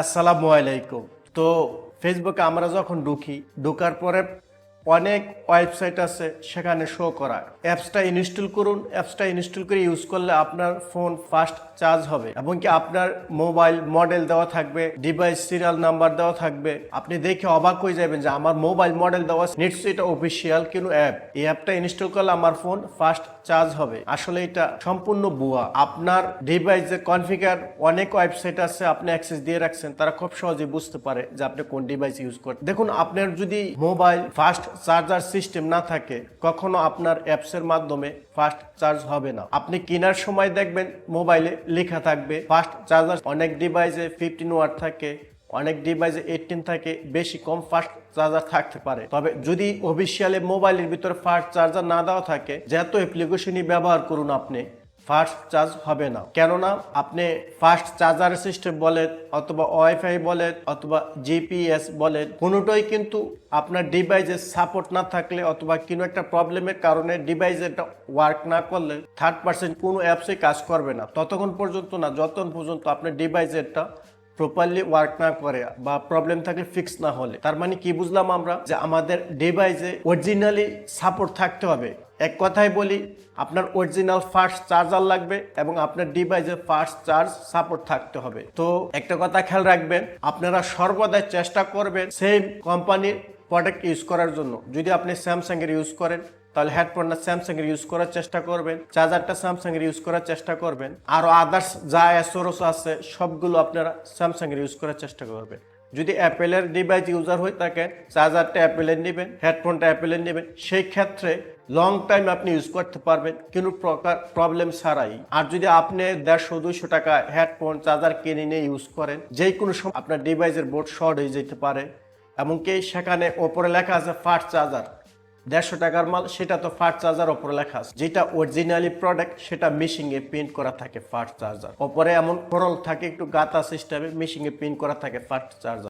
আসসালামু আলাইকুম। তো ফেসবুকে আমরা যখন ঢুকি ঢুকার পরে অনেক ওয়েবসাইট আছে সেখানে শো করা অ্যাপসটা ইনস্টল করুন অ্যাপসটা ইনস্টল করে ইউজ করলে আপনার ফোন ফাস্ট চার্জ হবে এবং কি আপনার মোবাইল মডেল দেওয়া থাকবে ডিভাইস সিরিয়াল নাম্বার দেওয়া থাকবে। আপনি দেখে অবাক হয়ে যাবেন যে আমার মোবাইল মডেল দেওয়া নিশ্চয়ই এটা অফিসিয়াল কিন্তু অ্যাপ এই অ্যাপটা ইনস্টল করলে আমার ফোন ফাস্ট চার্জ হবে। আসলে এটা সম্পূর্ণ ভুয়া। আপনার ডিভাইসের কনফিগার অনেক ওয়েবসাইট আছে আপনি অ্যাক্সেস দিয়ে রাখছেন, তারা খুব সহজে বুঝতে পারে যে আপনি কোন ডিভাইস ইউজ করেন দেখুন, আপনার যদি মোবাইল ফাস্ট চার্জার সিস্টেম না থাকে, কখনো আপনার অ্যাপসের মাধ্যমে ফাস্ট চার্জ হবে না। আপনি কেনার সময় দেখবেন মোবাইলে লেখা থাকবে, ফাস্ট চার্জার অনেক ডিভাইসে ফিফটিন ওয়াট থাকে, অনেক ডিভাইসে এইটিন থাকে, বেশি কম ফাস্ট চার্জার থাকতে পারে। তবে যদি অফিসিয়ালি মোবাইলের ভিতরে ফাস্ট চার্জার না দেওয়া থাকে যত অ্যাপ্লিকেশনই ব্যবহার করুন আপনি। ফাস্ট চার্জ হবে না। কেননা আপনি ফাস্ট চার্জার সিস্টেম বলেন অথবা ওয়াইফাই বলেন অথবা জিপিএস বলেন কোনোটাই কিন্তু আপনার ডিভাইসের সাপোর্ট না থাকলে অথবা কোনো একটা প্রবলেমের কারণে ডিভাইস ওয়ার্ক না করলে থার্ড পার্সেন্ট কোনো অ্যাপসে কাজ করবে না। ততক্ষণ পর্যন্ত না, যতক্ষণ পর্যন্ত আপনার ডিভাইসেরটা প্রপারলি ওয়ার্ক না করে বা প্রবলেম থাকলে ফিক্স না হলে। তার মানে কি বুঝলাম আমরা? যে আমাদের ডিভাইসে অরিজিনালি সাপোর্ট থাকতে হবে। এক কথায় বলি, আপনার অরিজিনাল ফার্স্ট চার্জার লাগবে এবং আপনার ডিভাইসে ফার্স্ট চার্জ সাপোর্ট থাকতে হবে। তো একটা কথা খেয়াল রাখবেন, আপনারা সর্বদাই চেষ্টা করবেন সেম কোম্পানির প্রোডাক্ট ইউজ করার জন্য। যদি আপনি স্যামসাং এর ইউজ করেন, তাহলে হেডফোনটা স্যামসাং এর ইউজ করার চেষ্টা করবেন চার্জারটা স্যামসাং এর ইউজ করার চেষ্টা করবেন। আরও আদার্স যা অ্যাসোরস আছে, সবগুলো আপনারা স্যামসাং এর ইউজ করার চেষ্টা করবেন। যদি অ্যাপেলের ডিভাইস ইউজার হয়ে থাকে, চার্জারটা অ্যাপেলের নেবেন, হেডফোনটা অ্যাপেলের নেবেন, সেই ক্ষেত্রে লং টাইম আপনি ইউজ করতে পারবেন, কোনো প্রকার প্রবলেম ছাড়াই। আর যদি আপনি দেড়শো, দুইশো টাকা হেডফোন, চার্জার কিনে নিয়ে ইউজ করেন যে কোনো সময় আপনার ডিভাইসের বোর্ড শর্ট হয়ে যেতে পারে। এমনকি সেখানে ওপরে লেখা আছে ফাস্ট চার্জার দেড়শো টাকার মাল, সেটা তো ফার্স্ট চার্জার ওপরে লেখা আছে। যেটা অরিজিনালি প্রোডাক্ট সেটা মেশিং এ প্রিন্ট করা থাকে ফার্স্ট চার্জার ওপরে এমন করল থাকে, একটু গাতা সিস্টেমে মেশিং এ প্রিন্ট করা থাকে ফার্স্ট চার্জার